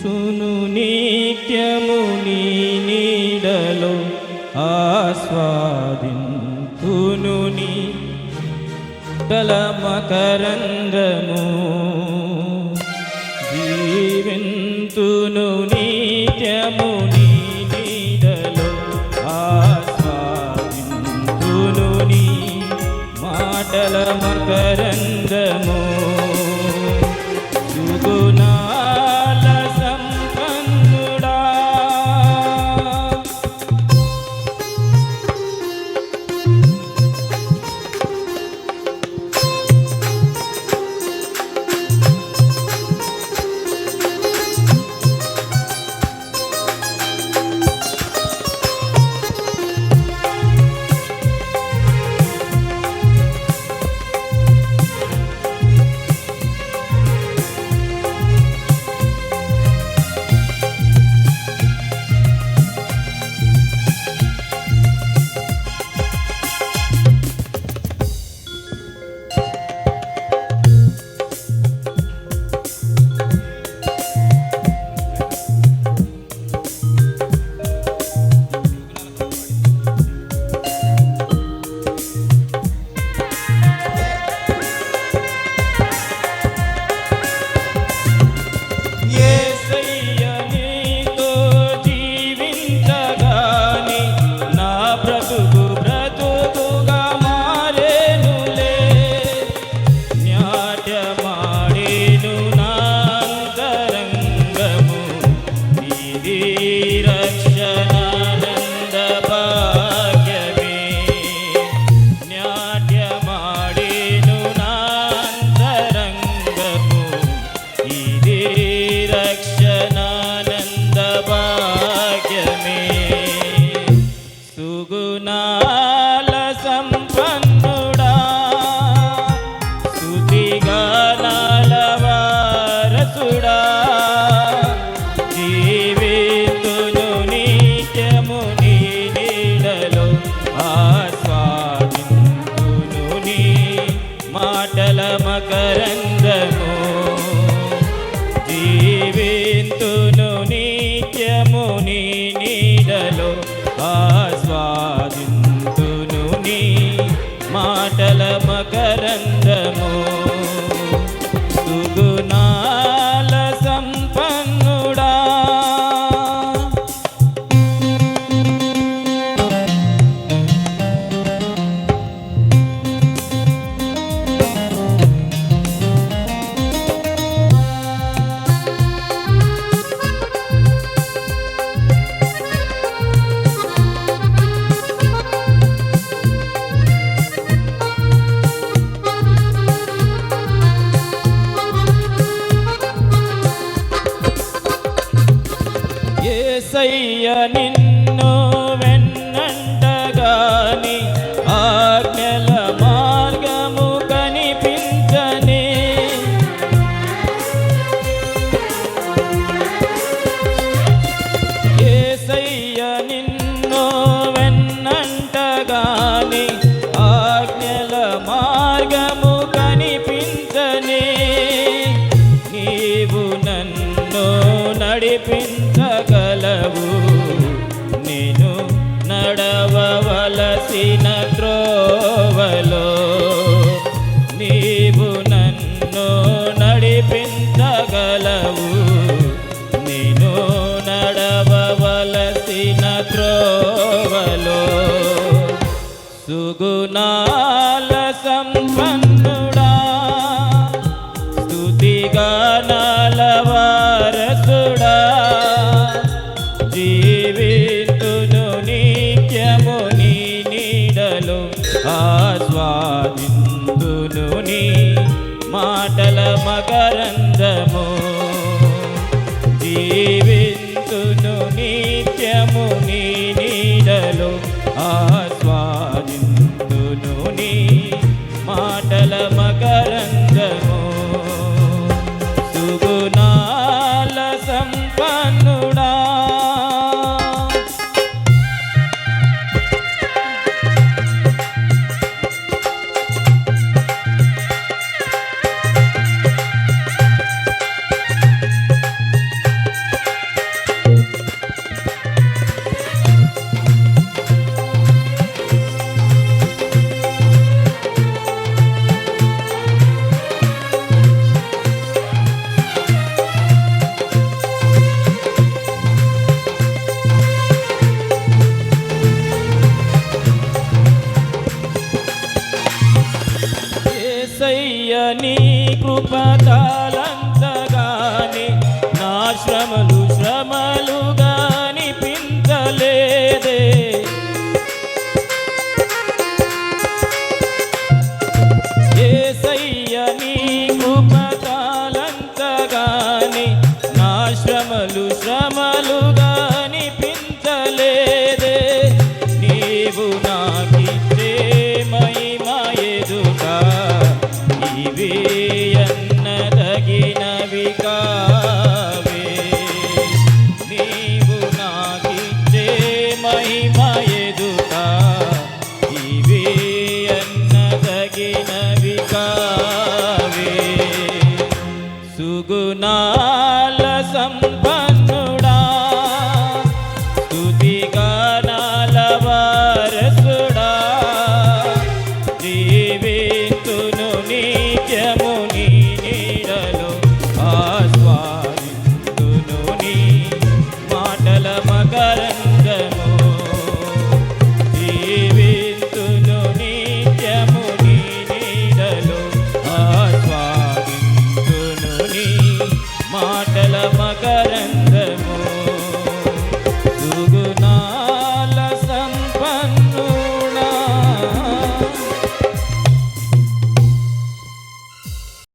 సును నిత్యము నీ నీడలో ఆస్వాదింతును నీ కల మకరందము జీవింతును నిత్యము నీ నీడలో ఆస్వాదింతును నీ మాటల మకరంగము. సుగుణాల మాటల ఏసయ్య నిన్ను సుగుణాల సంపన్నుడా. స్తుతిగానాల వారసుడా. జీవితును నిత్యము నీ నీడలో ఆస్వాదింతును నీ మాటల మకరందము. జీవితును నిత్యము నీ నీడలో ఆస్వాదింతును ఏసయ్య నీ కృపదాలా मगरन